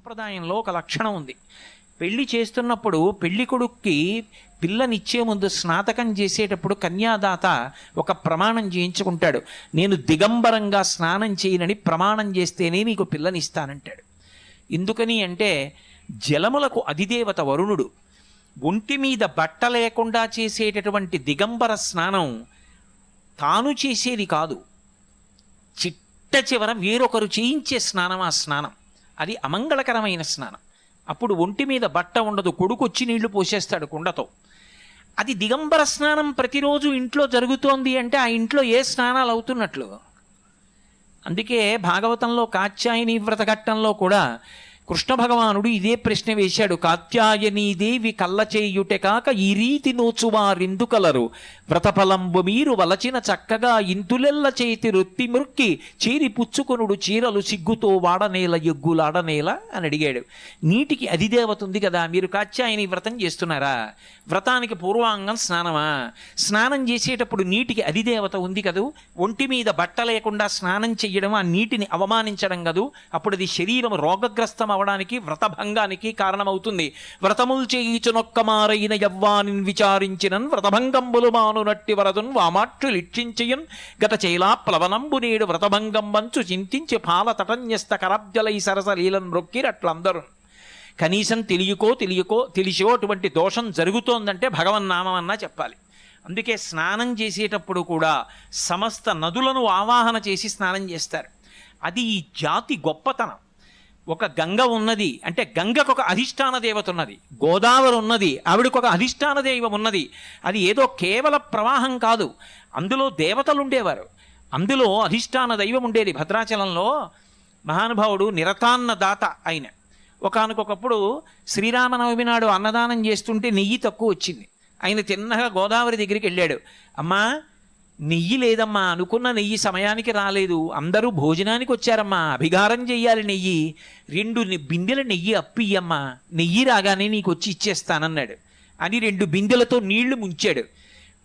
సంప్రదాయంలో ఒక లక్షణం ఉంది. పెళ్ళి చేస్తున్నప్పుడు పెళ్ళి కొడుక్కి పిల్లనిచ్చే ముందు స్నాతకం చేసేటప్పుడు కన్యాదాత ఒక ప్రమాణం చేయించుకుంటాడు. నేను దిగంబరంగా స్నానం చేయనని ప్రమాణం చేస్తేనే నీకు పిల్లనిస్తానంటాడు. ఎందుకని అంటే జలములకు అధిదేవత వరుణుడు. ఒంటి మీద బట్ట లేకుండా చేసేటటువంటి దిగంబర స్నానం తాను చేసేది కాదు. చిట్ట చివర వేరొకరు చేయించే స్నానం ఆ స్నానం. అది అమంగళకరమైన స్నానం. అప్పుడు ఒంటి మీద బట్ట ఉండదు కొడుకు వచ్చి నీళ్ళు పోసేస్తాడు కుండతో. అది దిగంబర స్నానం ప్రతిరోజు ఇంట్లో జరుగుతోంది అంటే ఆ ఇంట్లో ఏ స్నానాలు అవుతున్నట్లు? అందుకే భాగవతంలో కాత్యాయని వ్రతఘట్టంలో కూడా కృష్ణ భగవానుడు ఇదే ప్రశ్న వేశాడు. కాత్యాయనీదేవి కళ్ళ చేయుటే కాక ఈ రీతి నోచువారిందుకలరు వ్రతఫలంబు మీరు వలచిన చక్కగా ఇంతులెల్ల చేతి రొత్తి మృక్కి చీరి పుచ్చుకొనుడు చీరలు సిగ్గుతో వాడనేల ఎగ్గులాడనేల అని అడిగాడు. నీటికి అధిదేవత ఉంది కదా మీరు కాత్యాయని వ్రతం చేస్తున్నారా? వ్రతానికి పూర్వాంగం స్నానమా? స్నానం చేసేటప్పుడు నీటికి అధిదేవత ఉంది కదూ? ఒంటి మీద బట్ట లేకుండా స్నానం చెయ్యడం ఆ నీటిని అవమానించడం కదూ? అప్పుడు అది శరీరం రోగగ్రస్తం అవడానికి వ్రతభంగానికి కారణమవుతుంది. వ్రతములు చేయుచునొక్కమారైన యవ్వానిన్ విచారించినన్ వ్రతభంగంబులు మానునట్టి వరదున్ వామాక్షులిక్షించయున్ గత చేలా ప్లవనంబు నేడు వ్రతభంగంబంచు చింతించి పాల తటన్యస్త కరాబ్జలై సరసలీలన్ మొక్కిరట్లందరూ కనీసం తెలియకో తెలియకో తెలిసో అటువంటి దోషం జరుగుతోందంటే భగవన్ నామన్నా చెప్పాలి. అందుకే స్నానం చేసేటప్పుడు కూడా సమస్త నదులను ఆవాహన చేసి స్నానం చేస్తారు. అది ఈ జాతి గొప్పతనం. ఒక గంగ ఉన్నది అంటే గంగకు ఒక అధిష్టాన దేవత ఉన్నది గోదావరి ఉన్నది ఆవిడకు ఒక అధిష్టాన దైవం ఉన్నది. అది ఏదో కేవల ప్రవాహం కాదు అందులో దేవతలు ఉండేవారు. అందులో అధిష్టాన దైవం ఉండేది. భద్రాచలంలో మహానుభావుడు నిరతాన్న దాత ఆయన. ఒకనకొకప్పుడు శ్రీరామనవమి నాడు అన్నదానం చేస్తుంటే నెయ్యి తక్కువ వచ్చింది. ఆయన తిన్నగా గోదావరి దగ్గరికి వెళ్ళాడు. అమ్మా నెయ్యి లేదమ్మా అనుకున్న నెయ్యి సమయానికి రాలేదు. అందరూ భోజనానికి వచ్చారమ్మా అభిగారం చెయ్యాలి నెయ్యి. రెండు బిందెల నెయ్యి అప్పియ్యమ్మా నెయ్యి రాగానే నీకు వచ్చి ఇచ్చేస్తానన్నాడు. అని రెండు బిందెలతో నీళ్ళు ముంచాడు.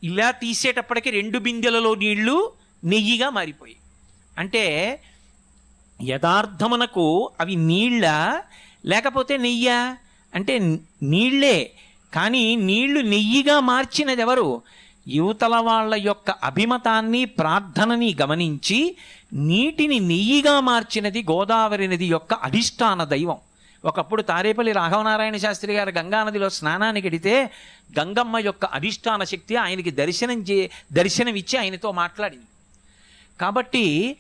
ఇలా తీసేటప్పటికి రెండు బిందెలలో నీళ్ళు నెయ్యిగా మారిపోయి. అంటే యథార్థమునకు అవి నీళ్ళ లేకపోతే నెయ్యా? అంటే నీళ్ళే. కానీ నీళ్ళు నెయ్యిగా మార్చినది ఎవరు యువతల వాళ్ళ యొక్క అభిమతాన్ని ప్రార్థనని గమనించి నీటిని నెయ్యిగా మార్చినది గోదావరి నది యొక్క అధిష్టాన దైవం. ఒకప్పుడు తారేపల్లి రాఘవనారాయణ శాస్త్రి గారు గంగానదిలో స్నానానికి ఎడితే గంగమ్మ యొక్క అధిష్టాన శక్తి ఆయనకి దర్శనం చే దర్శనమిచ్చి ఆయనతో మాట్లాడింది. కాబట్టి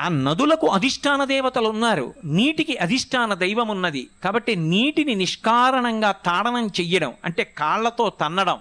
ఆ నదులకు అధిష్టాన దేవతలు ఉన్నారు. నీటికి అధిష్టాన దైవం ఉన్నది. కాబట్టి నీటిని నిష్కారణంగా తాడనం చెయ్యడం అంటే కాళ్ళతో తన్నడం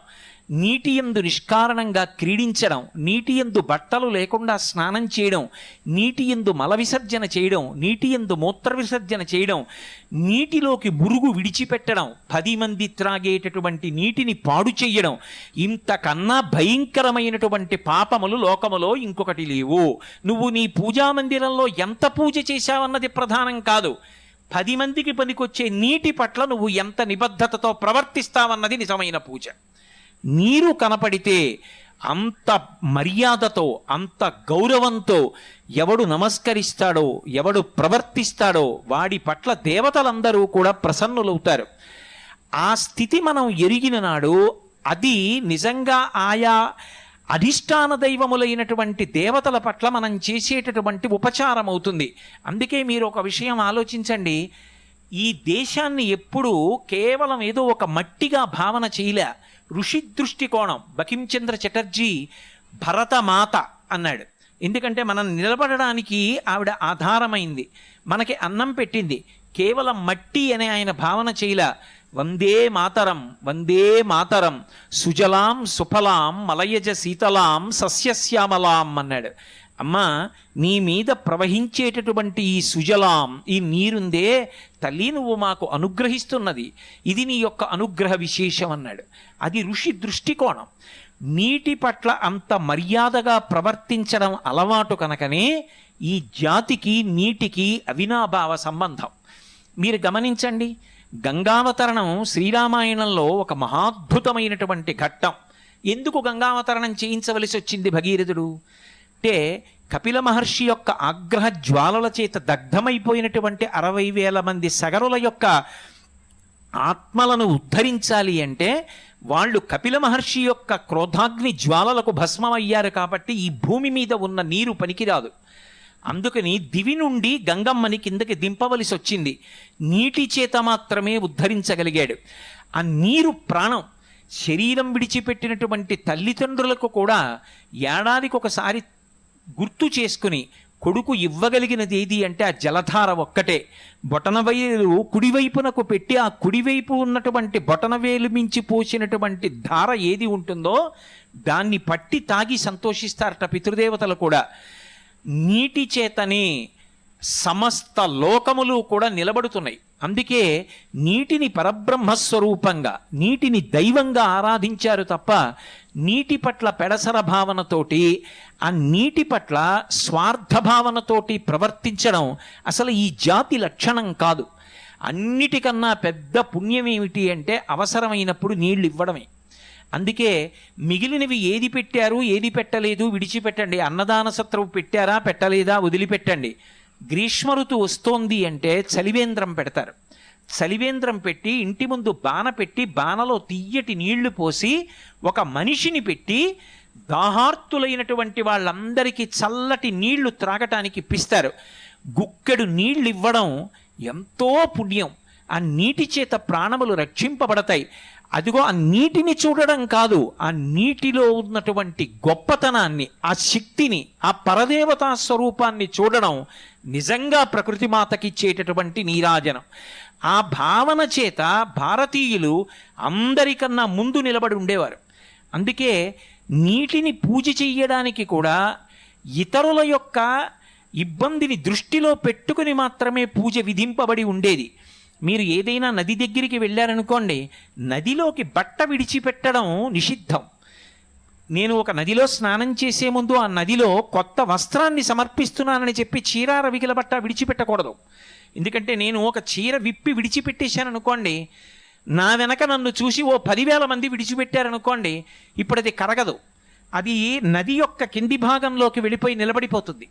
నీటి ఎందు నిష్కారణంగా క్రీడించడం నీటి ఎందు బట్టలు లేకుండా స్నానం చేయడం నీటి ఎందు మల విసర్జన చేయడం నీటి ఎందు మూత్ర విసర్జన చేయడం నీటిలోకి మురుగు విడిచిపెట్టడం పది మంది త్రాగేటటువంటి నీటిని పాడు చెయ్యడం ఇంతకన్నా భయంకరమైనటువంటి పాపములు లోకములో ఇంకొకటి లేవు. నువ్వు నీ పూజా మందిరంలో ఎంత పూజ చేశావన్నది ప్రధానం కాదు. పది మందికి పనికొచ్చే నీటి పట్ల నువ్వు ఎంత నిబద్ధతతో ప్రవర్తిస్తావన్నది నిజమైన పూజ. నీరు కనపడితే అంత మర్యాదతో అంత గౌరవంతో ఎవడు నమస్కరిస్తాడో ఎవడు ప్రవర్తిస్తాడో వాడి పట్ల దేవతలందరూ కూడా ప్రసన్నులవుతారు. ఆ స్థితి మనం ఎరిగిన నాడు అది నిజంగా ఆయా అధిష్టాన దైవములైనటువంటి దేవతల పట్ల మనం చేసేటటువంటి ఉపచారం అవుతుంది అందుకే మీరు ఒక విషయం ఆలోచించండి. ఈ దేశాన్ని ఎప్పుడూ కేవలం ఏదో ఒక మట్టిగా భావన చేయలే. ఋషి దృష్టికోణం బకించంద్ర చటర్జీ భరతమాత అన్నాడు. ఎందుకంటే మనం నిలబడడానికి ఆవిడ ఆధారమైంది. మనకి అన్నం పెట్టింది. కేవలం మట్టి అనే ఆయన భావన చేయల. వందే మాతరం వందే మాతరం సుజలాం సుఫలాం మలయజ శీతలాం సస్యశ్యామలాం అన్నాడు. అమ్మా నీ మీద ప్రవహించేటటువంటి ఈ సుజలాం ఈ నీరుందే తల్లి నువ్వు మాకు అనుగ్రహిస్తున్నది. ఇది నీ యొక్క అనుగ్రహ విశేషం అన్నాడు. అది ఋషి దృష్టికోణం. నీటి పట్ల అంత మర్యాదగా ప్రవర్తించడం అలవాటు కనుకనే ఈ జాతికి నీటికి అవినాభావ సంబంధం. మీరు గమనించండి గంగావతరణం శ్రీరామాయణంలో ఒక మహాద్భుతమైనటువంటి ఘట్టం. ఎందుకు గంగావతరణం చేయించవలసి వచ్చింది భగీరథుడు? అంటే కపిల మహర్షి యొక్క ఆగ్రహ జ్వాలల చేత దగ్ధమైపోయినటువంటి అరవై వేల మంది సగరుల యొక్క ఆత్మలను ఉద్ధరించాలి అంటే వాళ్ళు కపిల మహర్షి యొక్క క్రోధాగ్ని జ్వాలలకు భస్మమయ్యారు కాబట్టి ఈ భూమి మీద ఉన్న నీరు పనికిరాదు. అందుకని దివి నుండి గంగమ్మని కిందకి దింపవలసి వచ్చింది నీటి చేత మాత్రమే ఉద్ధరించగలిగాడు. ఆ నీరు ప్రాణం. శరీరం విడిచిపెట్టినటువంటి తల్లిదండ్రులకు కూడా ఏడాదికి ఒకసారి గుర్తు చేసుకుని కొడుకు ఇవ్వగలిగినది ఏది అంటే ఆ జలధార ఒక్కటే. బొటనవేలు కుడివైపునకు పెట్టి ఆ కుడివైపు ఉన్నటువంటి బొటనవేలు మించి పోసినటువంటి ధార ఏది ఉంటుందో దాన్ని పట్టి తాగి సంతోషిస్తారట పితృదేవతలు కూడా. నీటి చేతని సమస్త లోకములు కూడా నిలబడుతున్నాయి. అందుకే నీటిని పరబ్రహ్మస్వరూపంగా నీటిని దైవంగా ఆరాధించారు తప్ప నీటి పట్ల పెడసర భావనతోటి ఆ నీటి పట్ల స్వార్థ భావనతోటి ప్రవర్తించడం అసలు ఈ జాతి లక్షణం కాదు. అన్నిటికన్నా పెద్ద పుణ్యం ఏమిటి అంటే అవసరమైనప్పుడు నీళ్ళు ఇవ్వడమే. అందుకే మిగిలినవి ఏది పెట్టారు ఏది పెట్టలేదు విడిచిపెట్టండి. అన్నదాన సత్రవు పెట్టారా పెట్టలేదా వదిలిపెట్టండి. గ్రీష్మ ఋతువు వస్తోంది అంటే చలివేంద్రం పెడతారు. చలివేంద్రం పెట్టి ఇంటి ముందు బాన పెట్టి బానలో తీయటి నీళ్ళు పోసి ఒక మనిషిని పెట్టి దాహార్తులైనటువంటి వాళ్ళందరికీ చల్లటి నీళ్ళు త్రాగటానికి ఇప్పిస్తారు. గుక్కెడు నీళ్ళు ఇవ్వడం ఎంతో పుణ్యం. ఆ నీటి చేత ప్రాణములు రక్షింపబడతాయి. అదిగో ఆ నీటిని చూడడం కాదు ఆ నీటిలో ఉన్నటువంటి గొప్పతనాన్ని ఆ శక్తిని ఆ పరదేవతా స్వరూపాన్ని చూడడం నిజంగా ప్రకృతి మాతకిచ్చేటటువంటి నీరాజనం. ఆ భావన చేత భారతీయులు అందరికన్నా ముందు నిలబడి ఉండేవారు. అందుకే నీటిని పూజ చెయ్యడానికి కూడా ఇతరుల యొక్క ఇబ్బందిని దృష్టిలో పెట్టుకుని మాత్రమే పూజ విధింపబడి ఉండేది. మీరు ఏదైనా నది దగ్గరికి వెళ్ళారనుకోండి నదిలోకి బట్ట విడిచిపెట్టడం నిషిద్ధం. నేను ఒక నదిలో స్నానం చేసే ముందు ఆ నదిలో కొత్త వస్త్రాన్ని సమర్పిస్తున్నానని చెప్పి చీర రవికిల బట్ట విడిచిపెట్టకూడదు. ఎందుకంటే నేను ఒక చీర విప్పి విడిచిపెట్టేశాను అనుకోండి నా వెనక నన్ను చూసి ఓ పదివేల మంది విడిచిపెట్టారనుకోండి ఇప్పుడు అది కరగదు. అది నది యొక్క కింది భాగంలోకి వెళ్ళిపోయి నిలబడిపోతుంది.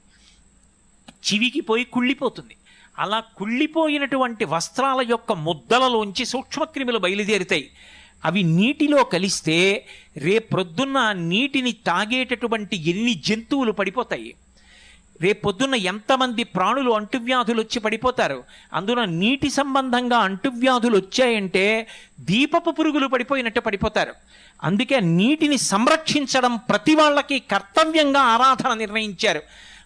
చివికి పోయి కుళ్ళిపోతుంది. అలా కుళ్ళిపోయినటువంటి వస్త్రాల యొక్క ముద్దలలోంచి సూక్ష్మక్రిములు బయలుదేరుతాయి. అవి నీటిలో కలిస్తే రేపొద్దున్న నీటిని తాగేటటువంటి ఎన్ని జంతువులు పడిపోతాయి? రేపొద్దున్న ఎంతమంది ప్రాణులు అంటువ్యాధులు వచ్చి పడిపోతారు? అందున నీటి సంబంధంగా అంటువ్యాధులు వచ్చాయంటే దీపపు పురుగులు పడిపోయినట్టు పడిపోతారు. అందుకే నీటిని సంరక్షించడం ప్రతి వాళ్ళకి కర్తవ్యంగా ఆరాధన నిర్ణయించారు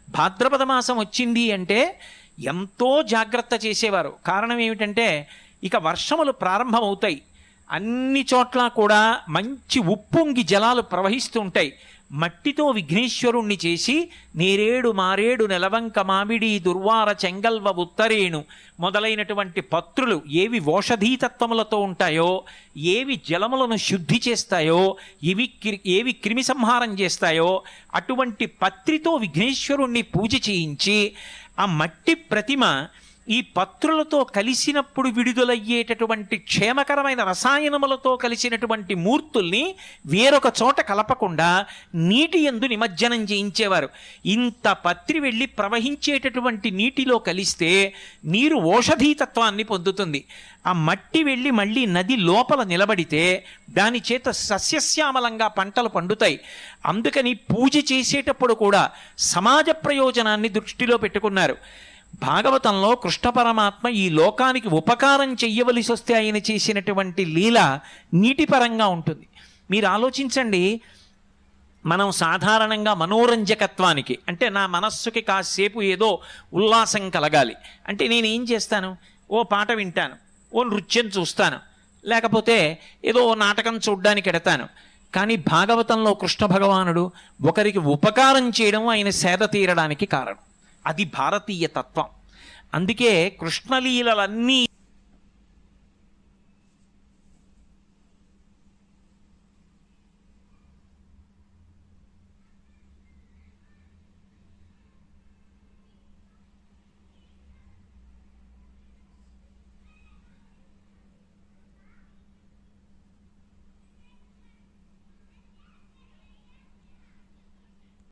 భాద్రపద మాసం వచ్చింది అంటే ఎంతో జాగ్రత్త చేసేవారు. కారణం ఏమిటంటే ఇక వర్షములు ప్రారంభమవుతాయి. అన్ని చోట్ల కూడా మంచి ఉప్పొంగి జలాలు ప్రవహిస్తూ ఉంటాయి మట్టితో విఘ్నేశ్వరుణ్ణి చేసి నేరేడు మారేడు నెలవంక మామిడి దుర్వార చెంగల్వ ఉత్తరేణు మొదలైనటువంటి పత్రులు ఏవి ఓషధీతత్వములతో ఉంటాయో ఏవి జలములను శుద్ధి చేస్తాయో ఇవి క్రి ఏవి క్రిమి సంహారం చేస్తాయో అటువంటి పత్రితో విఘ్నేశ్వరుణ్ణి పూజ చేయించి ఆ మట్టి ప్రతిమ ఈ పత్రులతో కలిసినప్పుడు విడుదలయ్యేటటువంటి క్షేమకరమైన రసాయనములతో కలిసినటువంటి మూర్తుల్ని వేరొక చోట కలపకుండా నీటి ఎందు నిమజ్జనం చేయించేవారు. ఇంత పత్రి వెళ్ళి ప్రవహించేటటువంటి నీటిలో కలిస్తే నీరు ఓషధీతత్వాన్ని పొందుతుంది. ఆ మట్టి వెళ్ళి మళ్ళీ నది లోపల నిలబడితే దాని చేత సస్యశ్యామలంగా పంటలు పండుతాయి. అందుకని పూజ చేసేటప్పుడు కూడా సమాజ ప్రయోజనాన్ని దృష్టిలో పెట్టుకున్నారు. భాగవతంలో కృష్ణ పరమాత్మ ఈ లోకానికి ఉపకారం చెయ్యవలసి వస్తే ఆయన చేసినటువంటి లీల నీటిపరంగా ఉంటుంది. మీరు ఆలోచించండి మనం సాధారణంగా మనోరంజకత్వానికి అంటే నా మనస్సుకి కాసేపు ఏదో ఉల్లాసం కలగాలి. అంటే నేను ఏం చేస్తాను? ఓ పాట వింటాను ఓ నృత్యం చూస్తాను లేకపోతే ఏదో ఓ నాటకం చూడ్డానికి ఎడతాను. కానీ భాగవతంలో కృష్ణ భగవానుడు ఒకరికి ఉపకారం చేయడం ఆయన సేద తీరడానికి కారణం. అది భారతీయ తత్వం. అందుకే కృష్ణలీలలన్నీ